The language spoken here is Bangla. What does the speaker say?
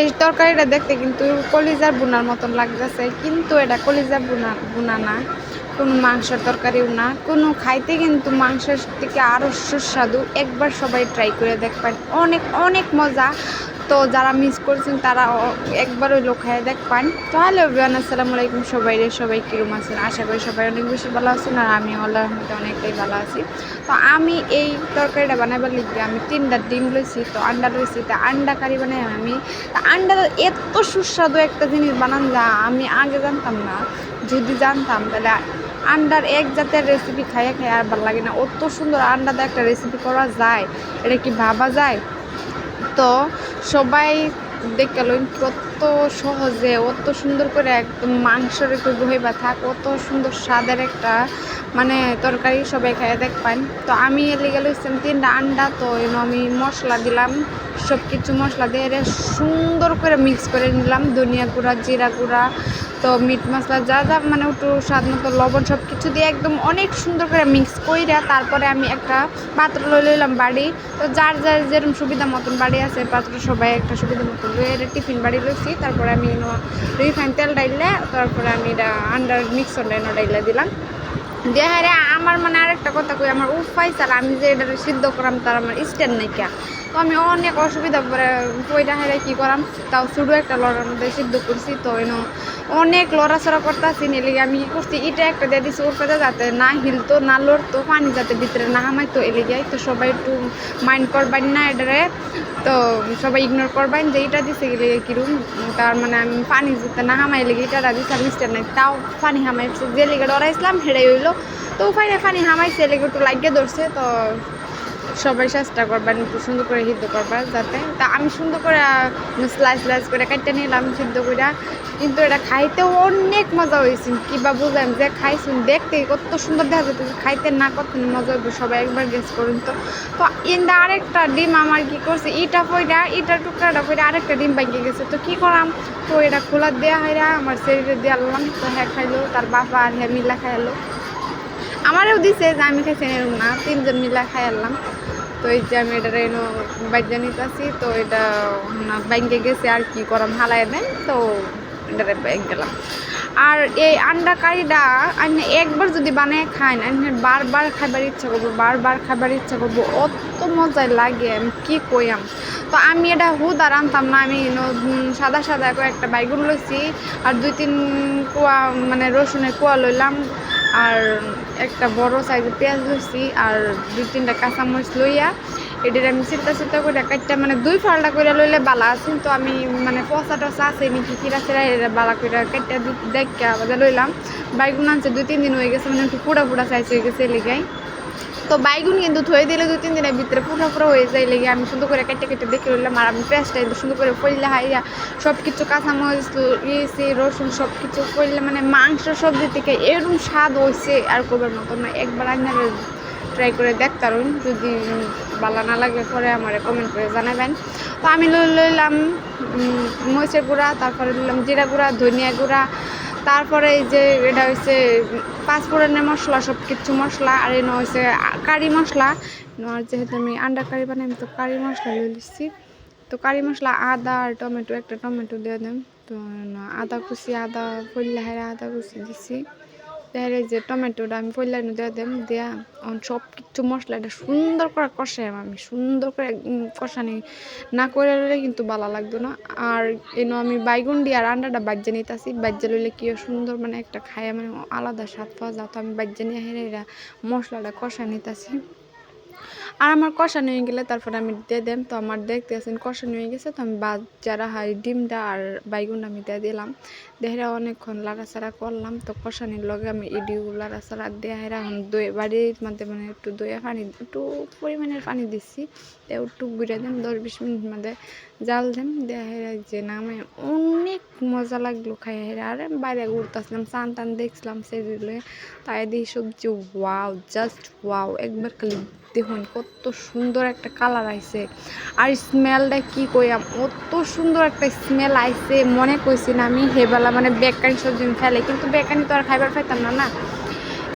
এই তরকারিটা দেখতে কিন্তু কলিজার বুনার মতন লাগতেছে, কিন্তু এটা কলিজা বুনা বুনা না। কোনো মাংসের তরকারিও না। কোনো খাইতে কিন্তু মাংসের থেকে আরও সুস্বাদু। একবার সবাই ট্রাই করে দেখবেন। অনেক অনেক মজা। তো যারা মিস করছেন, তারা একবার ওই লোক খাইয়ে দেখবেন তো হ্যালো বিয়ান আসসালামু আলাইকুম সবাই রে, সবাই কিরম আছেন? আশা করি সবাই অনেক বেশি ভালো আছেন আর আমি আল্লাহর রহমতে অনেকটাই ভালো আছি। তো আমি এই তরকারিটা বানাবার লিখবে আমি তিনটা ডিম লইছি, তো আন্ডা লইছি, তো আন্ডা কারি বানাই আমি। তা আন্ডা এত সুস্বাদু একটা জিনিস বানান যা আমি আগে জানতাম না। যদি জানতাম, তাহলে আন্ডার এক জাতের রেসিপি খাইয়ে খাইয়ে আর ভালো লাগে না। অত সুন্দর আন্ডা দিয়ে একটা রেসিপি করা যায়, এটা কি ভাবা যায়? তো সবাই দেখে গেল কত সহজে, অত সুন্দর করে একদম মাংসের একটু বহিবা থাক অত সুন্দর স্বাদের একটা মানে তরকারি সবাই খাইয়ে পান তো আমি এলে গেল তিনটা আন্ডা, তো আমি মশলা দিলাম। সব কিছু মশলা দিয়ে এরে সুন্দর করে মিক্স করে নিলাম। ধনিয়া গুঁড়া, জিরা গুঁড়া, তো মিট মশলা যা যা মানে একটু স্বাদ মতো লবণ সব কিছু দিয়ে একদম অনেক সুন্দর করে মিক্স কইরা তারপরে আমি একটা পাত্র লই লইলাম বাড়ি। তো যার যার যেরকম সুবিধা মতন বাড়ি আছে পাত্র সবাই একটা সুবিধা মতন এটা টিফিন বাড়ি লইছি। তারপরে আমি রিফাইন তেল ডাইলে, তারপরে আমি এটা আন্ডার মিক্সর ডাইলে দিলাম। হ্যাঁ আমার মানে আরেকটা কথা কই, আমার উপায় চাল আমি যে এটা সিদ্ধ করাম, তার আমার স্ট্যান্ড নাই কে। তো আমি অনেক অসুবিধা পরে কইটা হেরে কী করাম? তাও শুধু একটা লড়ার মধ্যে সিদ্ধ করছি, তো এনো অনেক লড়াচড়া করতেছি নিলে আমি কি করছি, ইটা একটা দিয়ে দিছি, ওর কাছে যাতে না হিলতো, না লড়তো, পানি যাতে ভিতরে না হামাইতো এলে যাই তো সবাই একটু মাইন্ড করবেন না এটারে তো সবাই ইগনোর করবেন যে এটা দিছে গেলে কিরম। তার মানে আমি পানি যাতে না হামাই লেগে এটা দিছে, আর মিস্টার নাই, তাও পানি হামাইছে। যে লেগে ডরাইছিলাম হেরাই হইল। তো উপায় পানি হামাইছে লেগে একটু লাগিয়ে ধরছে, তো সবাই চেষ্টা করবেন একটু সুন্দর করে সিদ্ধ করবার যাতে। তা আমি সুন্দর করে স্লাইস স্লাইস করে কাটতে নিলাম, সিদ্ধ করে কিন্তু এটা খাইতেও অনেক মজা হয়েছে কিবা বুঝলাম যে খাইছুন দেখতে কত সুন্দর দেখা যেত খাইতে না কত মজা হইব, সবাই একবার গেস করুন তো। তো ইন্দা আরেকটা ডিম আমার কি করছে, ইটা পয়টা ইটা টুকরাটা পয়টা আরেকটা ডিম বাইকে গেছে। তো কি করাম? তো এটা খোলা দেওয়া হয় আমার শরীরে আনলাম তো হ্যাঁ খাইলো, তার বাবা আর হ্যাঁ মিলা খাইলো। আমারও দিছে যে আমি খাইছি এরকম না, তিনজন মিলা খাই আনলাম। তো এই যে আমি এটা এনো বাইজা নিতেছি, তো এটা ব্যাংকে গেছে, আর কি করাম হালাই দেন, তো এটা ব্যাংক গেলাম। আর এই আন্ডা কারিটা আমি একবার যদি বানিয়ে খাই না, আমি বারবার খাবার ইচ্ছা করব, বারবার খাবার ইচ্ছা করব, অত মজাই লাগে, আমি কী কইয়াম তো আমি এটা হুদা রানতাম না, আমি সাদা সাদা একটা বাইগুন লইছি, আর দুই তিন কুয়া মানে রসুনের কুয়া লইলাম, আর একটা বড় সাইজের পেঁয়াজ ধরছি আর দুই তিনটা কাঁচামরিচ লইয়া এটার আমি চিন্তা চিন্তা করে কাটটা মানে দুই ফালটা করে লইলে বালা আছে তো আমি মানে পচা টসা আছে নাকি কিরা সেরা এটা বালা করে কাটটা দেখা লইলাম। বাইগুন আনছে দুই তিন দিন হয়ে গেছে মানে একটু পুরা পুরা সাইজ হয়ে গেছে লেগাই তো বাইগুন কিন্তু থয়ে দিলে দু তিন দিনের ভিতরে পুরো পুরো হয়ে যায় লেগে, আমি সুন্দর করে কেটে কেটে দেখে রইলাম আর আমি একটু সুন্দর করে ফইলে হাইয়া সব কিছু কাঁচামরিচ ইয়েছি রসুন সব কিছু ফইলে মানে মাংস সবজি থেকে এরকম স্বাদ হয়েছে আর করবার মতো না। একবার আপনারা ট্রাই করে দেখতারুন যদি ভালো না লাগে পরে আমার কমেন্ট করে জানাবেন। তো আমি লই লইলাম মরিচের গুঁড়া, তারপরে নিলাম জিরা গুঁড়া, ধনিয়া গুঁড়া তারপরে এই যে এটা হচ্ছে পাঁচফোড়নের মশলা সব কিছু মশলা, আর এনে হচ্ছে কারি মশলা। আর যেহেতু আমি আন্ডা কারি বানাই, আমি তো কারি মশলা লই লিখছি তো কারি মশলা, আদা আর টমেটো, একটা টমেটো দিয়ে দেন। তো আদা কুচি, আদা ফল্লা হেরা আদা কুচি দিছি। তাহলে যে টমেটোটা আমি পইলা দিয়ে দেম, দেয়া সব কিছু মশলাটা সুন্দর করে কষাই আমি, সুন্দর করে কষানি না করে কিন্তু ভালো লাগতো না। আর এন আমি বাইগুন দিয়ে আর আন্ডাটা বাজ্যা নিতেছি, বাজ্যে লইলে কি সুন্দর মানে একটা খায় মানে আলাদা স্বাদ পাওয়া যাতো আমি বাজ্যে নিয়ে হেরে এরা মশলাটা কষা নিতেছি। আর আমার কষানো হয়ে গেলে তারপরে আমি দিয়ে দেম তো আমার দেখতে আছেন কষানো হয়ে গেছে। তো আমি বাদ যারা হয় ডিমটা আর বাইগুন আমি দিয়ে দিলাম। দেহেরা অনেকক্ষণ লাড়াচাড়া করলাম। তো কষানির লগে আমি ইডিও লাড়াচাড়া দিয়ে হেরা এখন দই বাড়ির মধ্যে মানে একটু দইয়া পানি, একটু পরিমাণের পানি দিচ্ছি। একটু গুঁড়ে দেন, দশ বিশ মিনিট মধ্যে জাল দেন। দেয়া হেরা যে নামে অনেক মজা লাগল খাই হেরা আর বাইরে ঘুরতেছিলাম চান টান দেখছিলাম সেগুলো তাই দিয়ে সবজি ওয়াও জাস্ট ওয়াও একবার খালি দেখুন কত সুন্দর একটা কালার আইছে। আর স্মেলটা কি কইয়াম অত সুন্দর একটা স্মেল আইছে, মনে কইছি না আমি। হেবেলা মানে বেকানি সবজি ফেলে, কিন্তু বেকানি তো আর খাইবার পাইতাম না না।